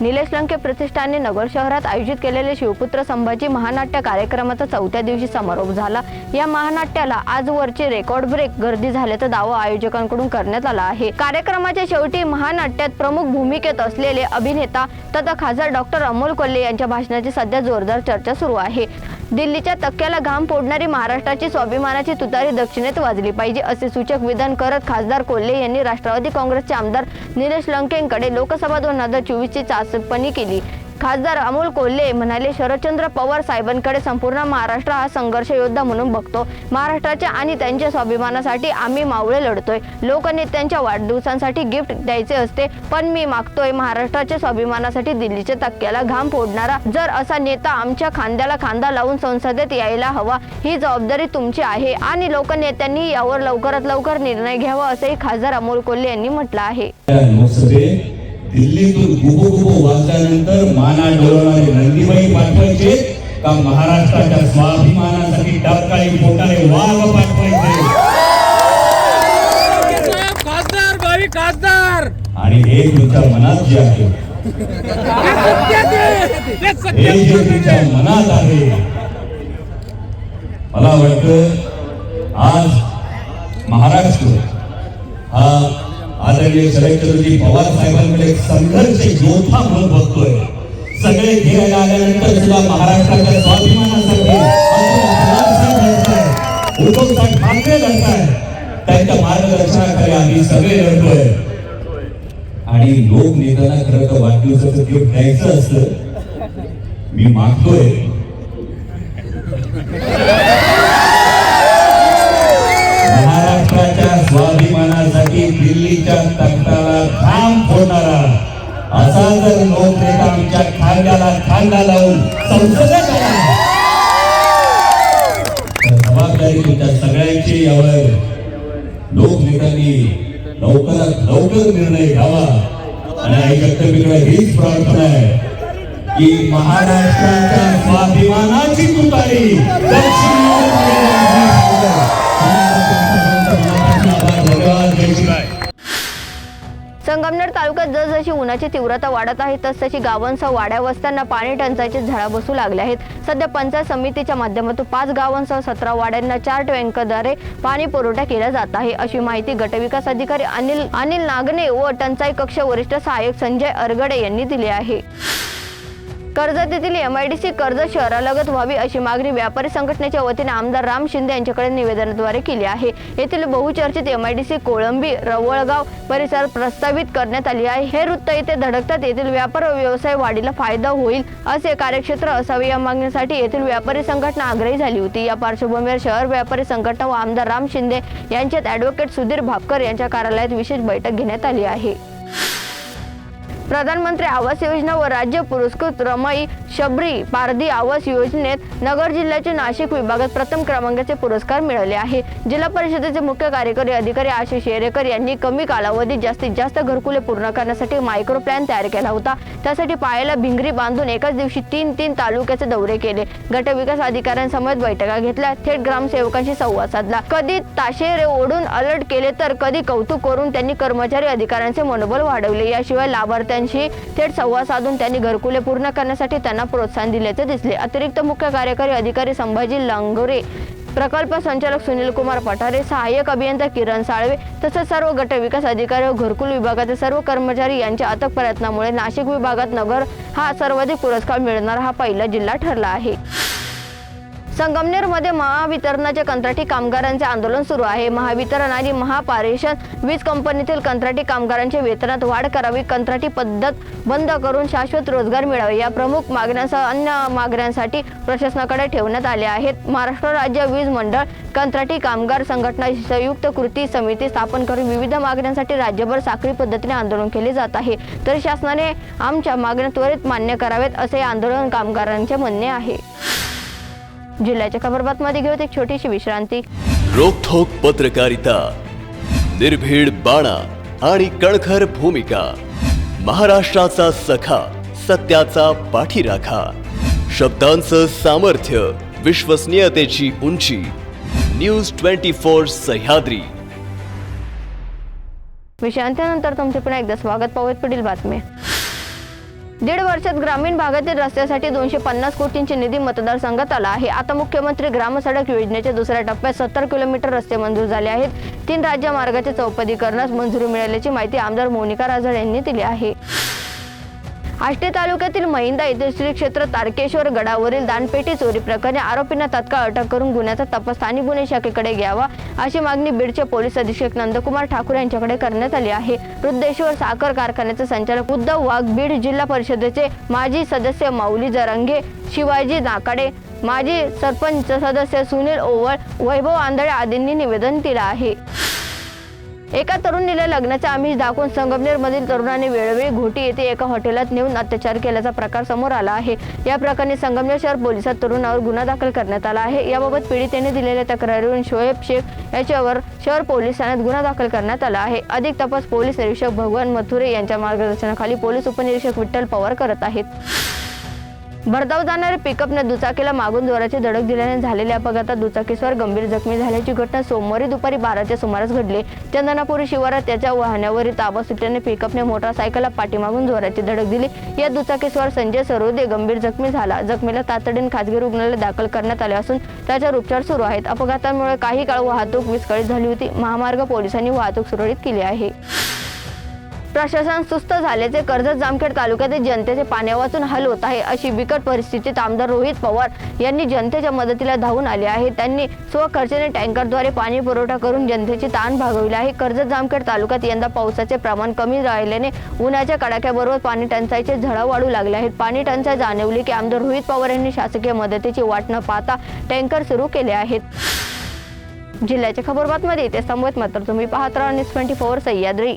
निलेश लंके प्रतिष्ठानने नगर शहरात आयोजित केलेले शिवपुत्र संभाजी महानाट्य कार्यक्रमाचा चौथ्या दिवशी समारोप झाला. या महानाट्याला आजवरचे रेकॉर्ड ब्रेक गर्दी झाल्याचा दावा आयोजकांकडून करण्यात आला आहे. कार्यक्रमाच्या शेवटी महानाट्यात प्रमुख भूमिकेत असलेले अभिनेता तथा खासदार डॉक्टर अमोल कोल्हे यांच्या भाषणाची सध्या जोरदार चर्चा सुरू आहे. दिल्लीच्या तक्क्याला घाम फोडणारी महाराष्ट्राची स्वाभिमानाची तुतारी दक्षिणेत वाजली पाहिजे असे सूचक विधान करत खासदार कोल्हे यांनी राष्ट्रवादी काँग्रेसचे आमदार निलेश लंकेंकडे लोकसभा दोन हजार चोवीसची चाचपणी केली. खासदार अमोल कोल्हे म्हणाले शरदचंद्र पवार साहेबांकडे संपूर्ण महाराष्ट्र हा संघर्ष योद्धा म्हणून बघतो. महाराष्ट्राच्या आणि त्यांच्या स्वाभिमानासाठी आम्ही मावळे लढतोय. लोकनेत्यांच्या वाढदिवसांसाठी गिफ्ट द्यायचे असते पण मी मागतोय महाराष्ट्राच्या स्वाभिमानासाठी दिल्लीच्या तक्क्याला घाम फोडणारा. जर असा नेता आमच्या खांद्याला खांदा लावून संसदेत यायला हवा ही जबाबदारी तुमची आहे आणि लोकनेत्यांनी यावर लवकरात लवकर निर्णय घ्यावा असंही खासदार अमोल कोल्हे यांनी म्हटलं आहे. दिल्लीतून गुबो गुबो वाजल्यानंतर माना डोलवणारे नंदीबाई पाठवायचे. का महाराष्ट्राच्या स्वाभिमानासाठी टाकाळी पोटाळे वाघ पाठवायचे? खासदार भावी खासदार. आणि हे तुमच्या मनात जे आहे हे जे तुमच्या मनात आहे मला वाटतं आज महाराष्ट्र हा आदरणीय शरदचंद्रजी पवार साहेबांकडे एक संघर्ष योद्धा म्हणून बघतोय. सगळे खेळ आल्यानंतर सुद्धा महाराष्ट्राच्या स्वाभिमानासाठी अतुल उद्धव साहेब ठाकरे लढताय त्यांच्या मार्गदर्शनाखाली आम्ही सगळे लढतोय. आणि लोक नेत्यांना खरं तर वाढदिवसाचं गिफ्ट द्यायचं असतं मी मागतोय. महाराष्ट्राच्या स्वाभिमानासाठी दिल्लीच्या तख्ताला ठाम फोडणारा असा जर लोक नेता आमच्या लावून संसदेत आला जबाबदारी तुमच्या सगळ्यांची यावर लोकनेत्यांनी लवकरात लवकर निर्णय घ्यावा. आणि आई जगदंबीकडे हीच प्रार्थना आहे की महाराष्ट्राच्या स्वाभिमानाची तुतारी दक्षिणेवर धन्यवाद जय शिवराय संगमनेर तालुक्यात जसजशी उन्हाची तीव्रता वाढत आहे तसतशी गावांसह वाड्या वस्त्यांना पाणी टंचाईचे झळा बसू लागले आहेत. सध्या पंचायत समितीच्या माध्यमातून पाच गावांसह सतरा वाड्यांना चार टँकरद्वारे पाणी पुरवठा केला जात आहे. अशी माहिती गटविकास अधिकारी अनिल अनिल नागने व टंचाई कक्ष वरिष्ठ सहाय्यक संजय अरगडे यांनी दिली आहे. कर्जत येथील एमआयडीसी कर्ज शहरालगत व्हावी अशी मागणी व्यापारी संघटनेच्या वतीने आमदार राम शिंदे यांच्याकडे निवेदनाद्वारे केली आहे. येथील बहुचर्चित एमआयडीसी कोळंबी रवळगाव परिसर प्रस्तावित करण्यात आली आहे. हे वृत्त येथे धडकतात. येथील व्यापार व व्यवसाय वाढीला फायदा होईल असे कार्यक्षेत्र असावे या मागणीसाठी येथील व्यापारी संघटना आग्रही झाली होती. या पार्श्वभूमीवर शहर व्यापारी संघटना व आमदार राम शिंदे यांच्यात ॲडव्होकेट सुधीर भापकर यांच्या कार्यालयात विशेष बैठक घेण्यात आली आहे. प्रधानमंत्री आवास योजना व राज्य पुरस्कृत रमई शबरी पारधी आवास योजनेत नगर जिल्ह्याचे नाशिक विभागात प्रथम क्रमांकाचे पुरस्कार मिळाले आहे. जिल्हा परिषदेचे मुख्य कार्यकारी अधिकारी आशिष येरेकर यांनी कमी कालावधीत जास्तीत जास्त घरकुले पूर्ण करण्यासाठी मायक्रो प्लॅन तयार केला होता. त्यासाठी पायाला भिंगरी बांधून एकाच दिवशी तीन तीन तालुक्याचे दौरे केले. गटविकास अधिकाऱ्यांसमवेत बैठका घेतल्या. थेट ग्रामसेवकांशी संवाद साधला. कधी ताशेरे ओढून अलर्ट केले तर कधी कौतुक करून त्यांनी कर्मचारी अधिकाऱ्यांचे मनोबल वाढवले. याशिवाय लाभार्थ्यांशी थेट संवाद साधून त्यांनी घरकुले पूर्ण करण्यासाठी त्यांना प्रोत्साहन दिल्याचे दिसले. अतिरिक्त मुख्य कार्यकारी अधिकारी संभाजी लांगोरे प्रकल्प संचालक सुनील कुमार पठारे सहाय्यक अभियंता किरण साळवे तसेच सर्व गट विकास अधिकारी व घरकुल विभागाचे सर्व कर्मचारी यांच्या अथक प्रयत्नामुळे नाशिक विभागात नगर हा सर्वाधिक पुरस्कार मिळणारा हा पहिला जिल्हा ठरला आहे. संगमनेरमध्ये महावितरणाच्या कंत्राटी कामगारांचे आंदोलन सुरू आहे. महावितरण आणि महापारेषण वीज कंपनीतील कंत्राटी कामगारांच्या वेतनात वाढ करावी कंत्राटी पद्धत बंद करून शाश्वत रोजगार मिळावे या प्रमुख मागण्यांसह अन्य मागण्यांसाठी प्रशासनाकडे ठेवण्यात आले आहेत. महाराष्ट्र राज्य वीज मंडळ कंत्राटी कामगार संघटना संयुक्त कृती समिती स्थापन करून विविध मागण्यांसाठी राज्यभर साखळी पद्धतीने आंदोलन केले जात आहे. तरी शासनाने आमच्या मागण्या त्वरित मान्य करावेत असे आंदोलन कामगारांचे म्हणणे आहे. जिल्ह्याच्या खबरबातमध्ये घेऊत एक छोटीशी विश्रांती. रोखोक पत्रकारिता निर्भीड बाणा आणि कणखर भूमिका महाराष्ट्राचा सखा सत्याचा पाठीराखा शब्दांचं सामर्थ्य विश्वसनीयतेची उंची न्यूज ट्वेंटी फोर सह्याद्री. विश्रांतीनंतर तुमचे पुन्हा एकदा स्वागत. पाहूयात पुढील बातमी. दीड वर्षात ग्रामीण भागातील रस्त्यासाठी दोनशे पन्नास कोटींची निधी मतदारसंघात आला आहे. आता मुख्यमंत्री ग्रामसडक योजनेच्या दुसऱ्या टप्प्यात सत्तर किलोमीटर रस्ते मंजूर झाले आहेत. तीन राज्य मार्गाच्या चौपदीकरणास मंजुरी मिळाल्याची माहिती आमदार मोनिका राजळ यांनी दिली आहे. आष्टे तालुक्यातील महिंदा येथील श्री क्षेत्र तारकेश्वर गडावरील दानपेटी चोरी प्रकरणी आरोपींना तात्काळ अटक करून गुन्ह्याचा तपास स्थानिक गुन्हे शाखेकडे घ्यावा अशी मागणी बीडचे पोलीस अधीक्षक नंदकुमार ठाकूर यांच्याकडे करण्यात आली आहे. वृद्धेश्वर साखर कारखान्याचे संचालक उद्धव वाघ बीड जिल्हा परिषदेचे माजी सदस्य माऊली जरंगे शिवाजी नाकाडे माजी सरपंच सदस्य सुनील ओवळ वैभव आंधळे आदींनी निवेदन दिलं आहे. एका तरुणीला लग्नाचा आमिष दाखवून संगमनेरमधील तरुणाने वेळोवेळी घोटी येथे एका हॉटेलात नेऊन अत्याचार केल्याचा प्रकार समोर आला आहे. या प्रकरणी संगमनेर शहर पोलिसात तरुणावर गुन्हा दाखल करण्यात आला आहे. याबाबत पीडितेने दिलेल्या तक्रारीवरून शोएब शेख याच्यावर शहर पोलीस ठाण्यात गुन्हा दाखल करण्यात आला आहे. अधिक तपास पोलीस निरीक्षक भगवान मथुरे यांच्या मार्गदर्शनाखाली पोलीस उपनिरीक्षक विठ्ठल पवार करत आहेत. भरधाव जाणाऱ्या पिकअपने दुचाकीला मागून जोराची धडक दिल्याने झालेल्या अपघातात दुचाकीस्वार गंभीर जखमी झाल्याची घटना सोमवारी दुपारी बाराच्या सुमारास घडली. चंदनापुरी शिवारात त्याच्या वाहनावरील ताबा सुटल्याने पिकअपने मोटारसायकलला पाठीमागून जोराची धडक दिली. या दुचाकीस्वार संजय सरोदे गंभीर जखमी झाला. जखमीला तातडीने खासगी रुग्णालयात दाखल करण्यात आले असून त्याच्यावर उपचार सुरू आहेत. अपघातामुळे काही काळ वाहतूक विस्कळीत झाली होती. महामार्ग पोलिसांनी वाहतूक सुरळीत केली आहे. प्रशासन सुस्त झाल्याचे कर्जत जामखेड तालुक्यातील जनतेचे पाण्या वाचून हल होत आहे अशी बिकट परिस्थितीत आमदार रोहित पवार यांनी जनतेच्या मदतीला धावून आले आहे. त्यांनी स्वखर्चाने टँकरद्वारे पाणी पुरवठा करून जनतेची ताण भागविले आहे. कर्जत जामखेड तालुक्यात यंदा पावसाचे प्रमाण कमी राहिल्याने उन्हाच्या कडाक्याबरोबर पाणी टंचाईचे झळा वाढू लागले आहेत. पाणी टंचाई जाणवली की आमदार रोहित पवार यांनी शासकीय मदतीची वाट न पाहता टँकर सुरू केले आहेत. जिल्ह्याच्या खबरबातमध्ये येते थांबवत मात्र तुम्ही पाहत राहा न्यूज ट्वेंटी फोर सह्याद्री.